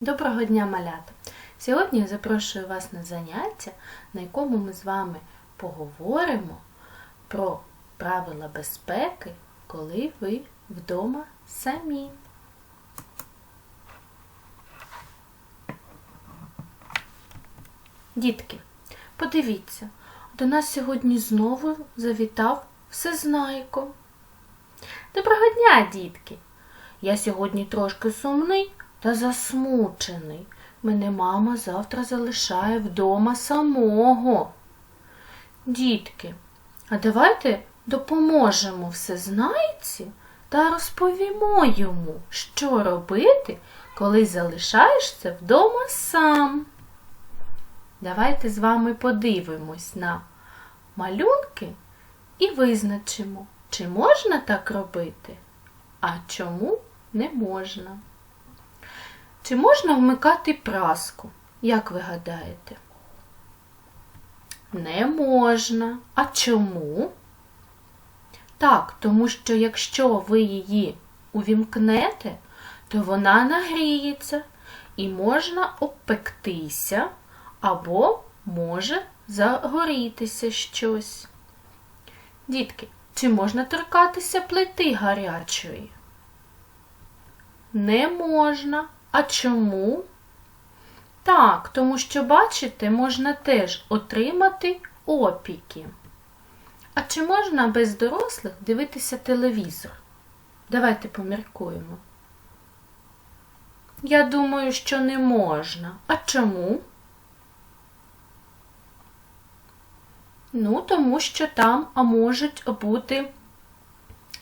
Доброго дня, малята! Сьогодні я запрошую вас на заняття, на якому ми з вами поговоримо про правила безпеки, коли ви вдома самі. Дітки, подивіться, до нас сьогодні знову завітав всезнайко. Доброго дня, дітки! Я сьогодні трошки сумний та засмучений. Мене мама завтра залишає вдома самого. Дітки, а давайте допоможемо всезнайці та розповімо йому, що робити, коли залишаєшся вдома сам. Давайте з вами подивимось на малюнки і визначимо, чи можна так робити, а чому не можна. Чи можна вмикати праску? Як ви гадаєте? Не можна. А чому? Так, тому що якщо ви її увімкнете, то вона нагріється і можна обпектися або може загорітися щось. Дітки, чи можна торкатися плити гарячої? Не можна. А чому? Так, тому що, бачите, можна теж отримати опіки. А чи можна без дорослих дивитися телевізор? Давайте поміркуємо. Я думаю, що не можна. А чому? Ну, тому що там можуть бути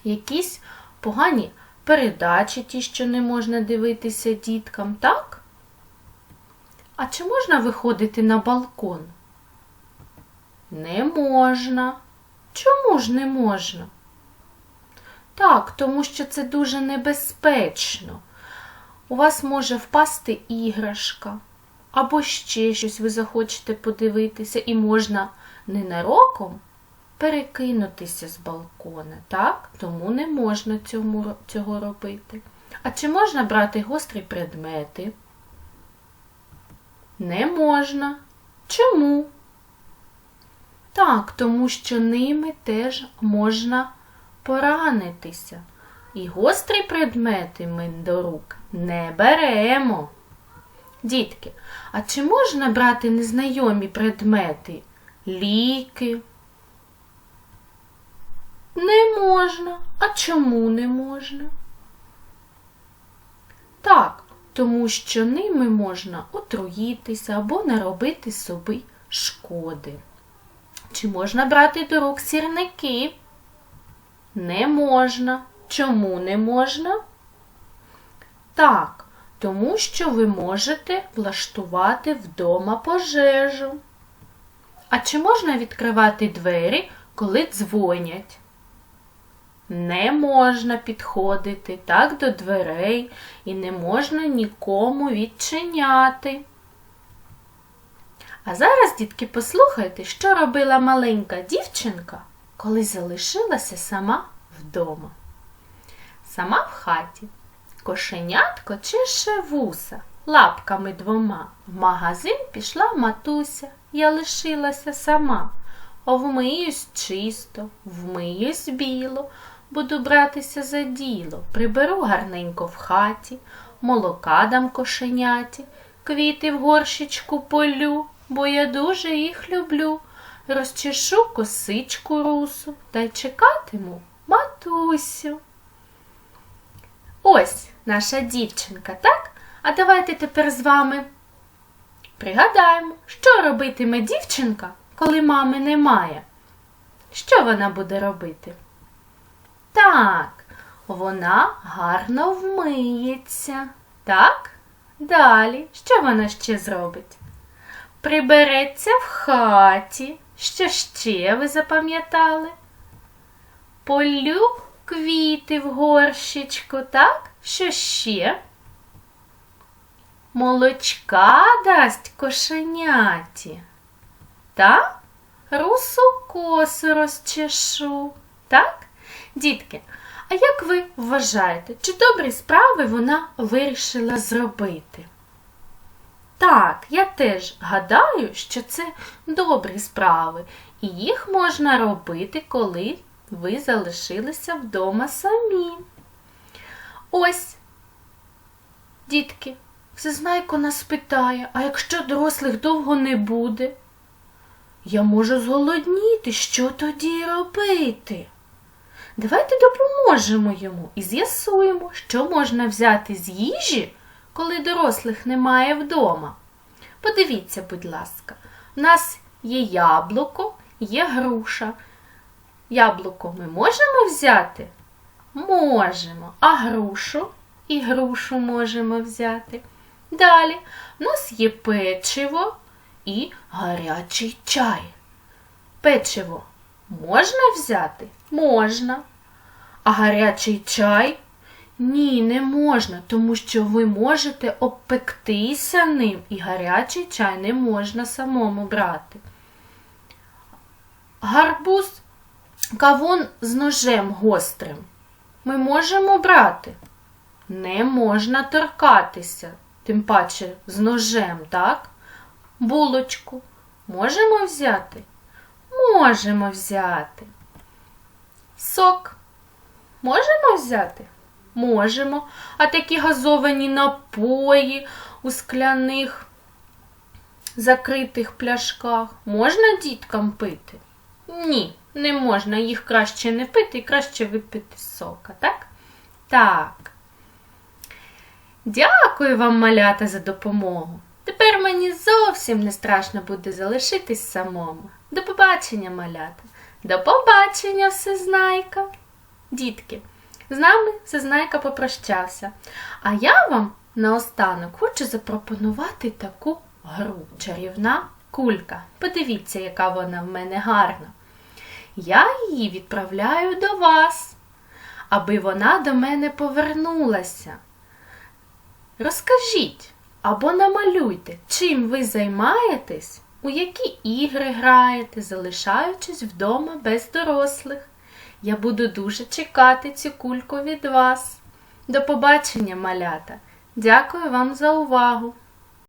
якісь погані передачі ті, що не можна дивитися діткам, так? А чи можна виходити на балкон? Не можна. Чому ж не можна? Так, тому що це дуже небезпечно. У вас може впасти іграшка, або ще щось ви захочете подивитися, і можна ненароком перекинутися з балкона, так? Тому не можна цьому, цього робити. А чи можна брати гострі предмети? Не можна. Чому? Так, тому що ними теж можна поранитися. І гострі предмети ми до рук не беремо. Дітки, а чи можна брати незнайомі предмети? Ліки? Не можна. А чому не можна? Так, тому що ними можна отруїтися або наробити собі шкоди. Чи можна брати до рук сірники? Не можна. Чому не можна? Так, тому що ви можете влаштувати вдома пожежу. А чи можна відкривати двері, коли дзвонять? Не можна підходити так до дверей і не можна нікому відчиняти. А зараз, дітки, послухайте, що робила маленька дівчинка, коли залишилася сама вдома. Сама в хаті. Кошенятко чеше вуса лапками двома. В магазин пішла матуся, я лишилася сама. Вмиюсь чисто, вмиюсь біло, буду братися за діло, приберу гарненько в хаті, молока дам кошеняті, квіти в горщичку полю, бо я дуже їх люблю. Розчешу косичку русу та й чекатиму матусю. Ось наша дівчинка, так? А давайте тепер з вами пригадаємо, що робитиме дівчинка, коли мами немає. Що вона буде робити? Так, вона гарно вмиється. Так? Далі, що вона ще зробить? Прибереться в хаті. Що ще ви запам'ятали? Полю квіти в горщичку, так? Що ще? Молочка дасть кошеняті. Так? Русу косу розчешу. Так? Дітки, а як ви вважаєте, чи добрі справи вона вирішила зробити? Так, я теж гадаю, що це добрі справи, і їх можна робити, коли ви залишилися вдома самі. Ось, дітки, Всезнайко нас питає, а якщо дорослих довго не буде? Я можу зголодніти, що тоді робити? Давайте допоможемо йому і з'ясуємо, що можна взяти з їжі, коли дорослих немає вдома. Подивіться, будь ласка, у нас є яблуко, є груша. Яблуко ми можемо взяти? Можемо. А грушу і грушу можемо взяти. Далі у нас є печиво і гарячий чай. Печиво можна взяти? Можна. А гарячий чай? Ні, не можна, тому що ви можете обпектися ним, і гарячий чай не можна самому брати. Гарбуз, кавун з ножем гострим. Ми можемо брати? Не можна торкатися, тим паче з ножем, так? Булочку можемо взяти? Можемо взяти. Сок можемо взяти? Можемо. А такі газовані напої у скляних закритих пляшках можна діткам пити? Ні, не можна. Їх краще не пити і краще випити сока, так? Так. Дякую вам, малята, за допомогу. Тепер мені зовсім не страшно буде залишитись самому. До побачення, малята. До побачення, всезнайка. Дітки, з нами всезнайка попрощався. А я вам наостанок хочу запропонувати таку гру чарівна кулька. Подивіться, яка вона в мене гарна. Я її відправляю до вас, аби вона до мене повернулася. Розкажіть або намалюйте, чим ви займаєтесь, у які ігри граєте, залишаючись вдома без дорослих. Я буду дуже чекати цю кульку від вас. До побачення, малята! Дякую вам за увагу!